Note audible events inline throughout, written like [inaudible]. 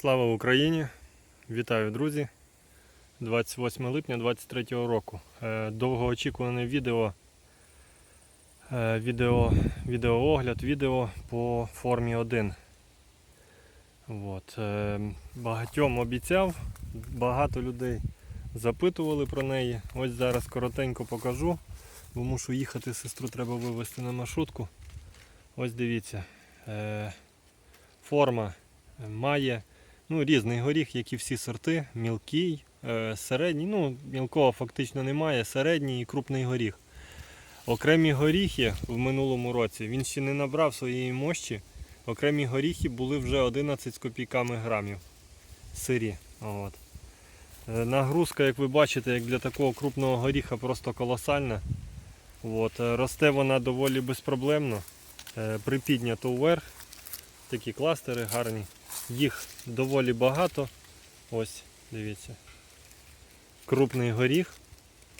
Слава Україні! Вітаю, друзі! 28 липня 2023 року. Е, Довгоочікуване відео, е, відео, відеоогляд, відео по формі 1. От. е, Багатьом обіцяв, багато людей запитували про неї. Ось зараз коротенько покажу, бо мушу їхати, сестру треба вивезти на маршрутку. Ось дивіться. Форма має ну, різний горіх, як і всі сорти, мілкий, е, середній, ну, мілкого фактично немає, середній і крупний горіх. Окремі горіхи в минулому році він ще не набрав своєї мощі. Окремі горіхи були вже 11 з копійками грамів сирі. От. Е, Нагрузка, як ви бачите, як для такого крупного горіха просто колосальна. От. е, Росте вона доволі безпроблемно, припіднято вверх. Такі кластери гарні. Їх доволі багато. Ось, дивіться. Крупний горіх.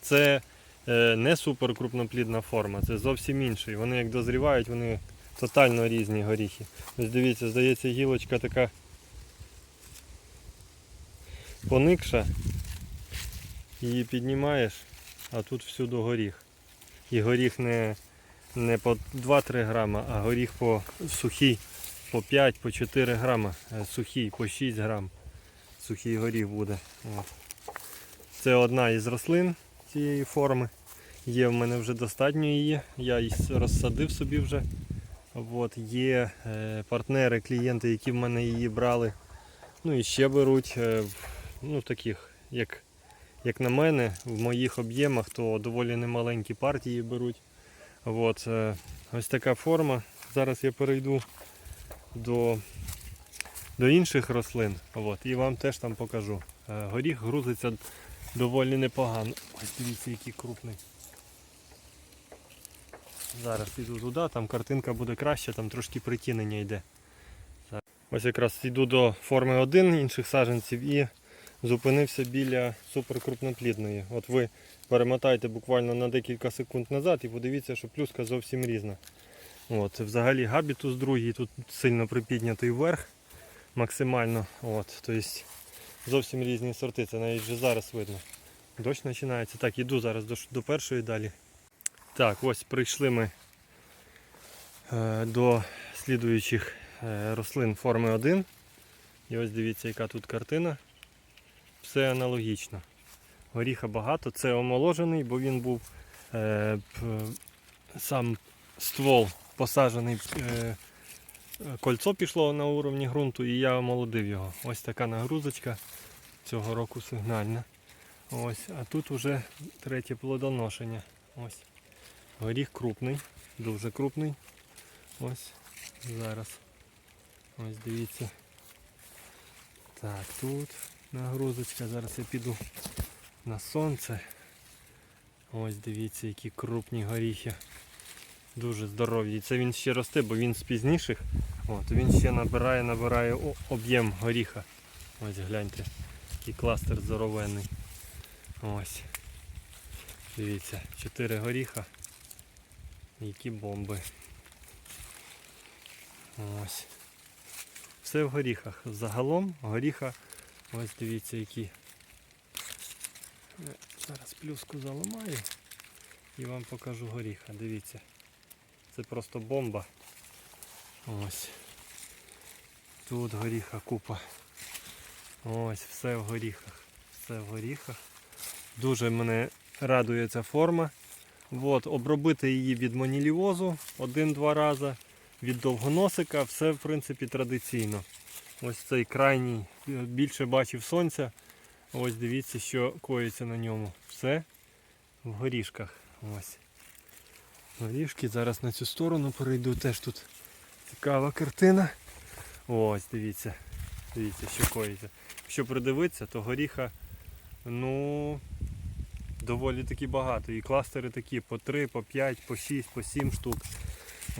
Це е, не супер крупноплідна форма, це зовсім інший. Вони як дозрівають, вони тотально різні горіхи. Ось дивіться, здається, гілочка така поникша. Її піднімаєш, а тут всюди горіх. І горіх не, не по 2-3 грама, а горіх по сухий по 5, по 4 грама, е, сухий, по 6 грам. Сухий горіх буде. От. Це одна із рослин цієї форми. Є в мене вже достатньо її. Я її розсадив собі вже. От. Є е, партнери, клієнти, які в мене її брали. Ну і ще беруть. Е, ну, таких, як, як на мене, в моїх об'ємах, то доволі немаленькі партії беруть. От. Ось така форма. Зараз я перейду до, до інших рослин. От, і вам теж там покажу. Е, Горіх грузиться доволі непогано. Ось дивіться, який крупний. Зараз піду туди, там картинка буде краще, там трошки притінення йде. Ось якраз йду до форми 1 інших саджанців і зупинився біля суперкрупноплідної. От ви перемотайте буквально на декілька секунд назад і подивіться, що плюска зовсім різна. От, взагалі габітус другий тут сильно припіднятий вверх максимально. От, тобто зовсім різні сорти, це навіть вже зараз видно. Дощ починається. Так, іду зараз до, до першої далі. Так, ось прийшли ми е, до слідуючих е, рослин форми 1. І ось дивіться, яка тут картина. Все аналогічно. Горіха багато, це омоложений, бо він був е, сам ствол посаджений, е, кольцо пішло на уровні ґрунту і я омолодив його. Ось така нагрузочка цього року сигнальна. Ось, а тут уже третє плодоношення. Ось. Горіх крупний, дуже крупний. Ось зараз. Ось дивіться. Так, тут нагрузочка. Зараз я піду на сонце. Ось дивіться, які крупні горіхи. Дуже здорові. І це він ще росте, бо він з пізніших. От, він ще набирає, набирає об'єм горіха. Ось гляньте. Який кластер здоровенний. Ось. Дивіться, 4 горіха. Які бомби. Ось. Все в горіхах. Загалом горіха. Ось дивіться які. Е, Зараз плюску заламаю і вам покажу горіха. Дивіться. Це просто бомба. Ось. Тут горіха купа. Ось, все в горіхах. Все в горіхах. Дуже мене радує ця форма. От, обробити її від монілівозу один-два рази, від довгоносика, все в принципі традиційно. Ось цей крайній е, більше бачив сонця. Ось дивіться, що коїться на ньому. Все в горішках. Ось. Горішки. Зараз на цю сторону перейду. Теж тут цікава картина. Ось, дивіться. Дивіться, що коїться. Якщо придивитися, то горіха, ну, доволі таки багато. І кластери такі по 3, по 5, по 6, по 7 штук.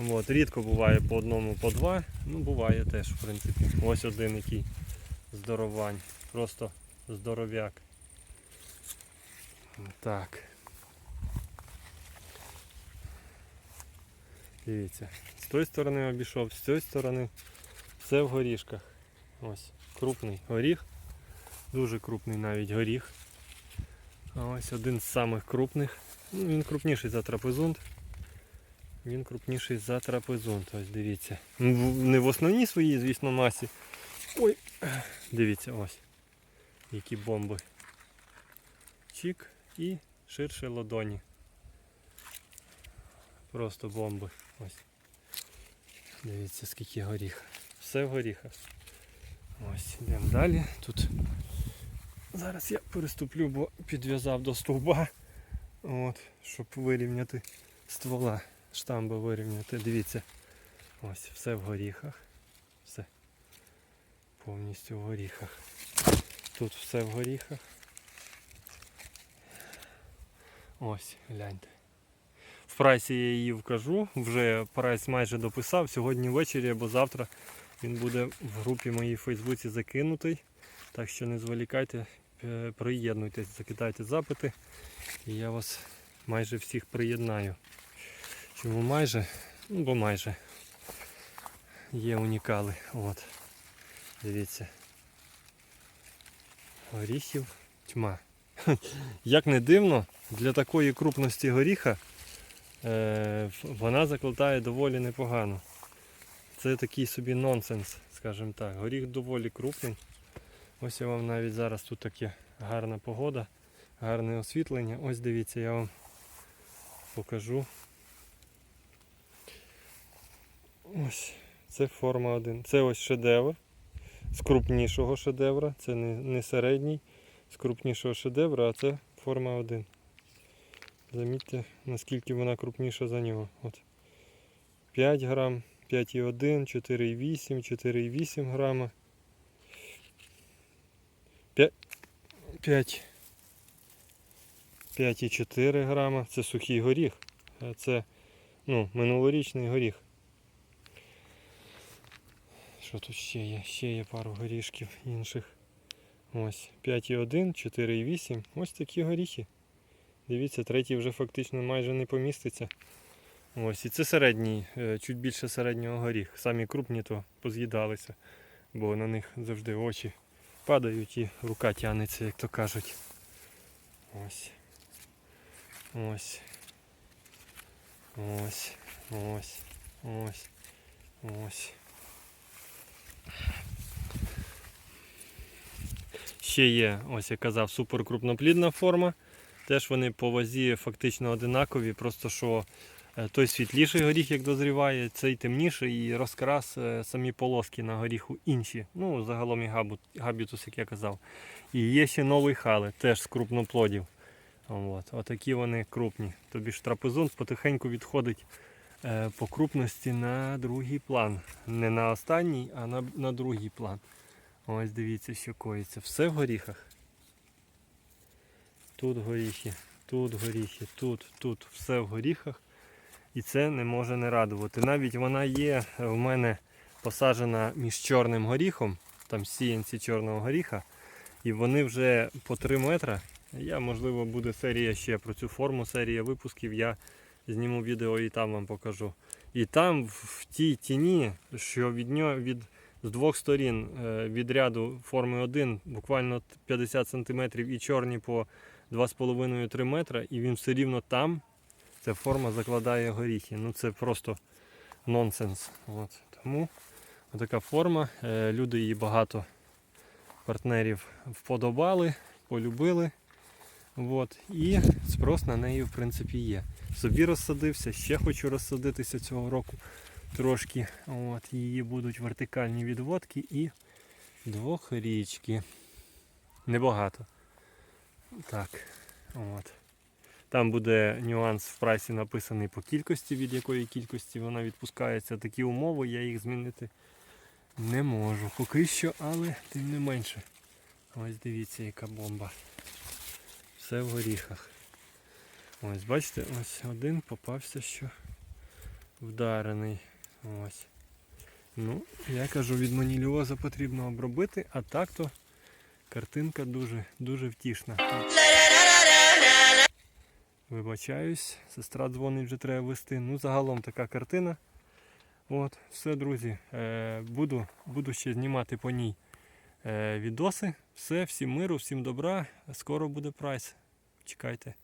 От, рідко буває по одному, по два. Ну, буває теж, в принципі. Ось один який здоровань. Просто здоров'як. Так. Дивіться, з тої сторони обійшов, з цієї сторони все в горішках. Ось крупний горіх. Дуже крупний навіть горіх. А ось один з самих крупних. Ну, він крупніший за трапезунт. Він крупніший за трапезунт. Ось дивіться. Ну, Не в основній своїй, звісно, масі. Ой, дивіться, ось. Які бомби. Чік і ширше ладоні. Просто бомби. Ось. Дивіться, скільки горіха. Все в горіхах. Ось, йдемо далі. Тут зараз я переступлю, бо підв'язав до стовба. От, щоб вирівняти ствола, штамби вирівняти. Дивіться. Ось, все в горіхах. Все. Повністю в горіхах. Тут все в горіхах. Ось, гляньте. Прайсі я її вкажу, вже прайс майже дописав. Сьогодні ввечері або завтра він буде в групі моїй в Фейсбуці закинутий. Так що не зволікайте, е, приєднуйтесь, закидайте запити. І я вас майже всіх приєднаю. Чому майже? Ну, бо майже є унікали. От. Дивіться. Горіхів тьма. [laughs] Як не дивно, для такої крупності горіха вона закладає доволі непогано. Це такий собі нонсенс, скажімо так. Горіх доволі крупний. Ось я вам навіть зараз тут таке гарна погода, гарне освітлення. Ось дивіться, я вам покажу. Ось, це форма 1. Це ось шедевр. З крупнішого шедевра. Це не, не середній, з крупнішого шедевра, а це форма 1. Замітьте, наскільки вона крупніша за нього. От. 5 грам, 5,1, 4,8, 4,8 грама. 5, 5, 5,4 грама. Це сухий горіх. Це ну, минулорічний горіх. Що тут ще є? Ще є пару горішків інших. Ось 5,1, 4,8. Ось такі горіхи. Дивіться, третій вже фактично майже не поміститься. Ось, і це середній, е, чуть більше середнього горіх. Самі крупні то поз'їдалися, бо на них завжди очі падають і рука тягнеться, як то кажуть. Ось. Ось. Ось. Ось. Ось. Ось. Ще є, ось я казав, суперкрупноплідна форма. Теж вони по вазі фактично одинакові, просто що е, той світліший горіх, як дозріває, цей темніший і розкрас е, самі полоски на горіху інші. Ну, загалом і габітус, як я казав. І є ще новий хале, теж з крупноплодів. От, отакі вони крупні. Тобі ж трапезунт потихеньку відходить е, по крупності на другий план. Не на останній, а на, на другий план. Ось дивіться, що коїться. Все в горіхах. Тут горіхи, тут горіхи, тут, тут, все в горіхах. І це не може не радувати. Навіть вона є в мене посаджена між чорним горіхом, там сіянці чорного горіха, і вони вже по 3 метри. Я, можливо, буде серія ще про цю форму, серія випусків. Я зніму відео і там вам покажу. І там в тій тіні, що від нього від з двох сторін е, від ряду форми 1 буквально 50 см і чорні по 2,5-3 метри, і він все рівно там. Ця форма закладає горіхи. Ну це просто нонсенс. От. Тому така форма. Е, Люди її багато партнерів вподобали, полюбили. От. І спрос на неї в принципі є. Собі розсадився, ще хочу розсадитися цього року трошки. От. Її будуть вертикальні відводки і двохрічки. Небагато. Так. От. Там буде нюанс в прайсі написаний по кількості, від якої кількості вона відпускається. Такі умови, я їх змінити не можу. Поки що, але тим не менше. Ось дивіться, яка бомба. Все в горіхах. Ось, бачите, ось один попався, що вдарений. Ось. Ну, я кажу, від маніліоза потрібно обробити, а так то картинка дуже, дуже втішна. Вибачаюсь, сестра дзвонить, вже треба вести. Ну, загалом така картина. От, все, друзі. Е, буду, буду ще знімати по ній е, відоси. Все, всім миру, всім добра. Скоро буде прайс. Чекайте.